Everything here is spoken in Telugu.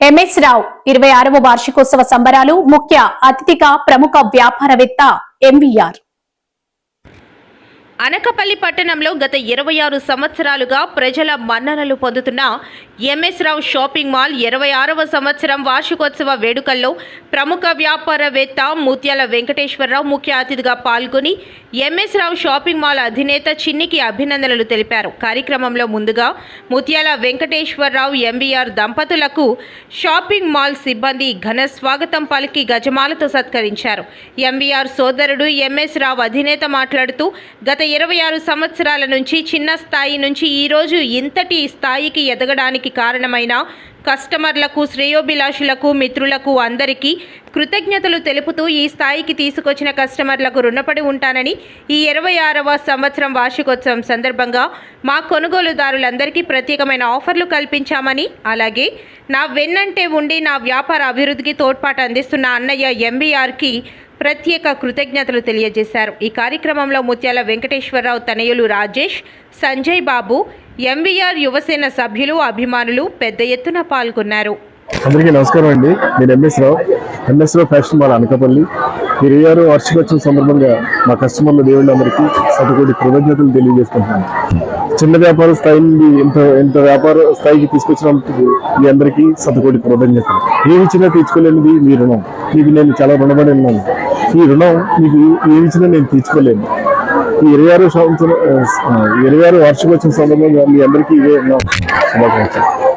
ఎంఎస్ రావు ఇరవై ఆరవ వార్షికోత్సవ సంబరాలు ముఖ్య అతిథిగా ప్రముఖ వ్యాపారవేత్త ఎంవీఆర్ అనకపల్లి పట్టణంలో గత ఇరవై ఆరు సంవత్సరాలుగా ప్రజల మన్ననలు పొందుతున్న ఎంఎస్ రావు షాపింగ్ మాల్ ఇరవై ఆరవ సంవత్సరం వార్షికోత్సవ వేడుకల్లో ప్రముఖ వ్యాపారవేత్త ముత్యాల వెంకటేశ్వరరావు ముఖ్య అతిథిగా పాల్గొని ఎంఎస్ రావు షాపింగ్ మాల్ అధినేత చిన్నికి అభినందనలు తెలిపారు. కార్యక్రమంలో ముందుగా ముత్యాల వెంకటేశ్వరరావు ఎంబీఆర్ దంపతులకు షాపింగ్ మాల్ సిబ్బంది ఘన స్వాగతం పలికి గజమాలతో సత్కరించారు. ఎంబీఆర్ సోదరుడు ఎంఎస్ రావు అధినేత మాట్లాడుతూ గత ఇరవై ఆరు సంవత్సరాల నుంచి చిన్న స్థాయి నుంచి ఈరోజు ఇంతటి స్థాయికి ఎదగడానికి కారణమైన కస్టమర్లకు శ్రేయోభిలాషులకు మిత్రులకు అందరికీ కృతజ్ఞతలు తెలుపుతూ ఈ స్థాయికి తీసుకొచ్చిన కస్టమర్లకు రుణపడి ఉంటానని ఈ ఇరవై ఆరవ సంవత్సరం వార్షికోత్సవం సందర్భంగా మా కొనుగోలుదారులందరికీ ప్రత్యేకమైన ఆఫర్లు కల్పించామని అలాగే నా వెన్నంటే ఉండి నా వ్యాపార అభివృద్ధికి తోడ్పాటు అందిస్తున్న అన్నయ్య ఎంబీఆర్కి ప్రత్యేక కృతజ్ఞతలు తెలియజేశారు. ఈ కార్యక్రమంలో ముత్యాల వెంకటేశ్వరరావు తనయులు రాజేష్ సంజయ్ బాబు ఎంవీఆర్ యువసేన సభ్యులు అభిమానులు పెద్ద ఎత్తున పాల్గొన్నారు. అందరికీ నమస్కారం అండి. నేను M S Rao. M S Rao fashion mall Anakapalli. ఇరవై ఆరు వార్షికోత్సవం సందర్భంగా మా కస్టమర్ల దేవుళ్ళందరికీ సతకోటి కృతజ్ఞతలు తెలియజేస్తున్నాను చిన్న వ్యాపార స్థాయి నుండి ఎంత ఎంత వ్యాపార స్థాయికి తీసుకొచ్చినందుకు మీ అందరికీ సతకోటి కృతజ్ఞతలు. ఏమి ఇచ్చినా తీర్చుకోలేనిది మీ రుణం. మీకు నేను చాలా రుణపడి ఉన్నాను. ఈ రుణం మీకు ఏమి ఇచ్చినా నేను తీర్చుకోలేను? ఈ ఇరవై ఆరు సంవత్సరం ఇరవై ఆరు వార్షికోత్సవం సందర్భంగా మీ అందరికీ ఇవే నా శుభాకాంక్షలు.